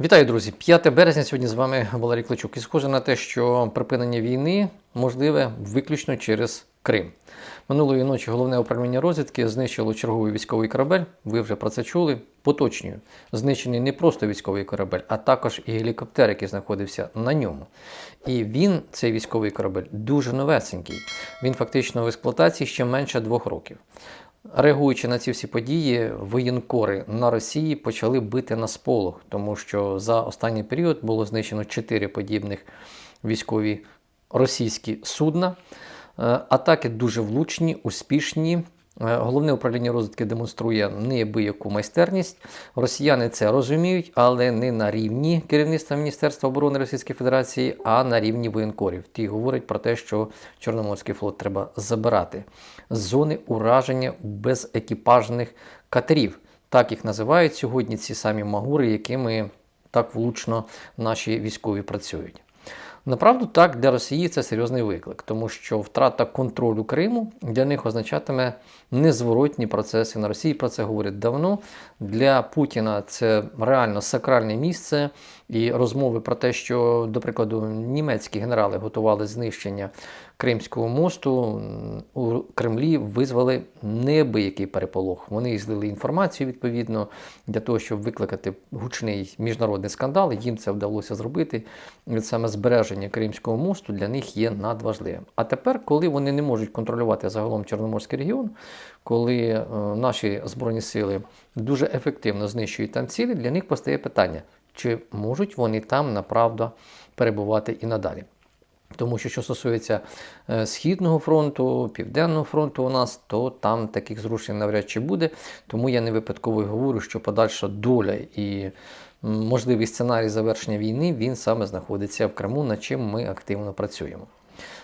Вітаю, друзі! 5 березня сьогодні з вами Валерій Кличук. І схоже на те, що припинення війни можливе виключно через Крим. Минулої ночі головне управління розвідки знищило черговий військовий корабель. Ви вже про це чули. Поточнюю. Знищений не просто військовий корабель, а також і гелікоптер, який знаходився на ньому. І він, цей військовий корабель, дуже новесенький. Він фактично в експлуатації ще менше двох років. Реагуючи на ці всі події, воєнкори на Росії почали бити на сполох, тому що за останній період було знищено чотири подібних військові російські судна. Е, Атаки дуже влучні, успішні. Е, Головне управління розвідки демонструє неабияку майстерність. Росіяни це розуміють, але не на рівні керівництва Міністерства оборони Російської Федерації, а на рівні воєнкорів. Ті говорять про те, що Чорноморський флот треба забирати з зони ураження безекіпажних катерів. Так їх називають сьогодні ці самі магури, якими так влучно наші військові працюють. Направду так, для Росії це серйозний виклик, тому що втрата контролю Криму для них означатиме незворотні процеси. На Росії про це говорять давно. Для Путіна це реально сакральне місце. І розмови про те, що, до прикладу, німецькі генерали готували знищення Кримського мосту у Кремлі визвали неабиякий переполох. Вони злили інформацію відповідно для того, щоб викликати гучний міжнародний скандал. Їм це вдалося зробити. Саме збереження Кримського мосту для них є надважливим. А тепер, коли вони не можуть контролювати загалом Чорноморський регіон, коли е, наші збройні сили дуже ефективно знищують там цілі, для них постає питання чи можуть вони там направду перебувати і надалі. Тому що, що стосується е, Східного фронту, Південного фронту у нас, то там таких зрушень навряд чи буде. Тому я не випадково говорю, що подальша доля і можливий сценарій завершення війни він саме знаходиться в Криму, над чим ми активно працюємо.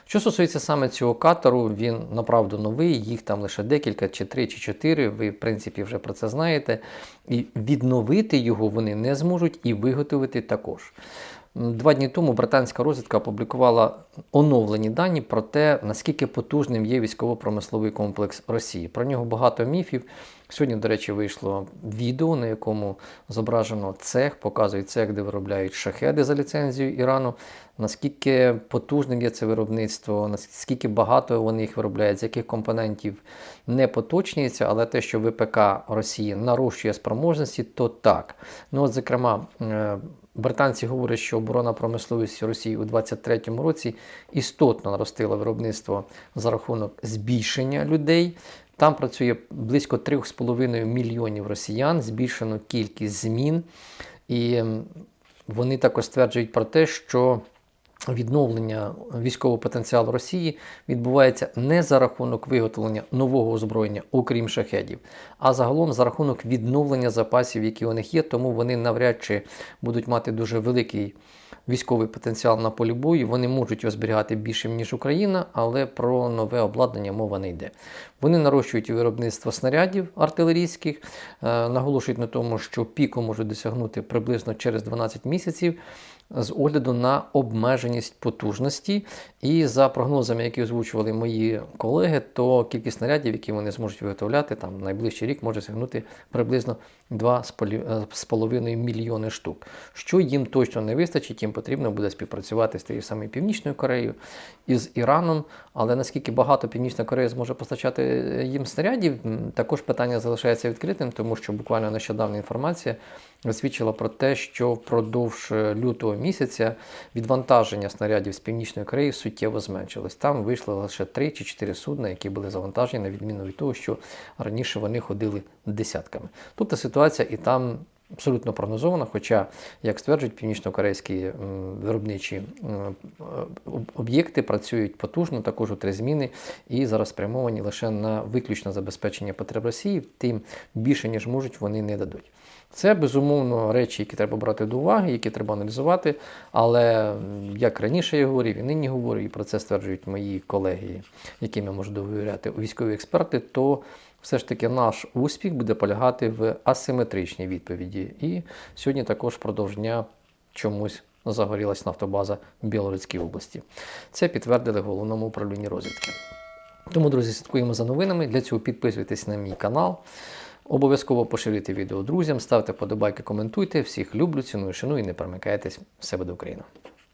Що стосується саме цього катеру, він направду новий, їх там лише декілька, чи три, чи чотири. Ви, в принципі, вже про це знаєте. І відновити його вони не зможуть і виготовити також. Два дні тому британська розвідка опублікувала оновлені дані про те, наскільки потужним є військово-промисловий комплекс Росії. Про нього багато міфів. Сьогодні, до речі, вийшло відео, на якому зображено цех, показують цех, де виробляють шахеди за ліцензією Ірану. Наскільки потужним є це виробництво, наскільки багато вони їх виробляють, з яких компонентів не поточнюється, але те, що ВПК Росії нарощує спроможності, то так. Ну, от, зокрема, е, британці говорять, що оборона промисловість Росії у 2023 році істотно наростила виробництво за рахунок збільшення людей. Там працює близько 3,5 мільйонів росіян, збільшено кількість змін. І вони також стверджують про те, що відновлення військового потенціалу Росії відбувається не за рахунок виготовлення нового озброєння, окрім шахедів, а загалом за рахунок відновлення запасів, які у них є, тому вони навряд чи будуть мати дуже великий військовий потенціал на полі бою. Вони можуть його зберігати більшим, ніж Україна, але про нове обладнання мова не йде. Вони нарощують виробництво снарядів артилерійських, е, наголошують на тому, що піку можуть досягнути приблизно через 12 місяців з огляду на обмеженість потужності. І за прогнозами, які озвучували мої колеги, то кількість снарядів, які вони зможуть виготовляти, там найближчий рік може сягнути приблизно 2,5 мільйони штук. Що їм точно не вистачить, їм потрібно буде співпрацювати з тією самою Північною Кореєю і з Іраном. Але наскільки багато Північна Корея зможе постачати їм снарядів, також питання залишається відкритим, тому що буквально нещодавна інформація свідчила про те, що впродовж е, лютого місяця відвантаження снарядів з Північної Кореї суттєво зменшилось. Там вийшло лише 3 чи 4 судна, які були завантажені, на відміну від того, що раніше вони ходили десятками. Тобто ситуація і там. Абсолютно прогнозована, хоча, як стверджують північно-корейські виробничі об'єкти, працюють потужно, також у три зміни, і зараз спрямовані лише на виключне забезпечення потреб Росії, тим більше, ніж можуть, вони не дадуть. Це безумовно речі, які треба брати до уваги, які треба аналізувати. Але як раніше я говорив, і нині говорю, і про це стверджують мої колеги, яким я можу довіряти, військові експерти, то все ж таки наш успіх буде полягати в асиметричній відповіді. І сьогодні також впродовж дня чомусь загорілась нафтобаза в Білоруській області. Це підтвердили в головному управлінні розвідки. Тому, друзі, слідкуємо за новинами. Для цього підписуйтесь на мій канал. Обов'язково поширюйте відео друзям, ставте подобайки, коментуйте. Всіх люблю, ціную, шаную і не перемикайтесь. Все буде Україна!